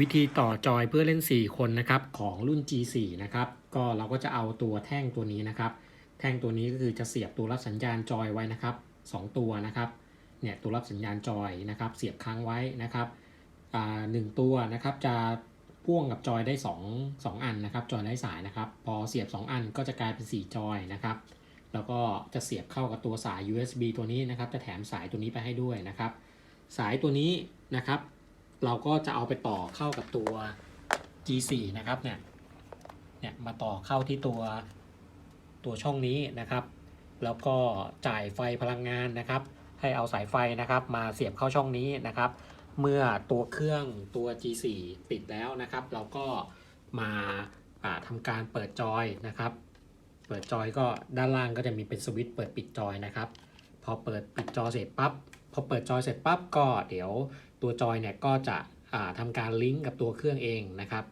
วิธีต่อจอยเพื่อเล่น 4 คนนะครับของรุ่น G4 นะครับก็เราก็จะเอาตัวแท่งตัวนี้นะครับ แท่งตัวนี้ก็คือจะเสียบตัวรับสัญญาณจอยไว้นะครับสองตัวนะครับเนี่ยตัวรับสัญญาณจอยนะครับ เสียบค้างไว้นะครับอ่าหนึ่งตัวนะครับจะพ่วงกับจอยได้ 2 2 อันนะครับ จอยไร้สายนะครับ พอเสียบ 2 อันก็จะกลายเป็น 4 จอยนะครับ แล้วก็จะเสียบเข้ากับตัวสาย USB ตัวนี้นะครับ จะแถมสายตัวนี้ไปให้ด้วยนะครับ สายตัวนี้นะครับ เราก็จะเอาไปต่อเข้ากับตัว G4 นะครับเนี่ยเนี่ยมาต่อเข้าที่ตัวตัวช่องนี้นะครับ แล้วก็จ่ายไฟพลังงานนะครับ ให้เอาสายไฟนะครับมาเสียบเข้าช่องนี้นะครับ เมื่อตัวเครื่องตัว G4 ติดแล้วนะครับ เราก็มาอ่าทำการเปิดจอยนะครับ เปิดจอยก็ด้านล่างก็จะมีเป็นสวิตช์เปิดปิดจอยนะครับ พอเปิดปิดจอเสร็จปั๊บ พอเปิดจอยเสร็จปั๊บก็เดี๋ยวตัวจอยเนี่ยก็จะทำการลิงก์กับตัวเครื่องเองนะครับ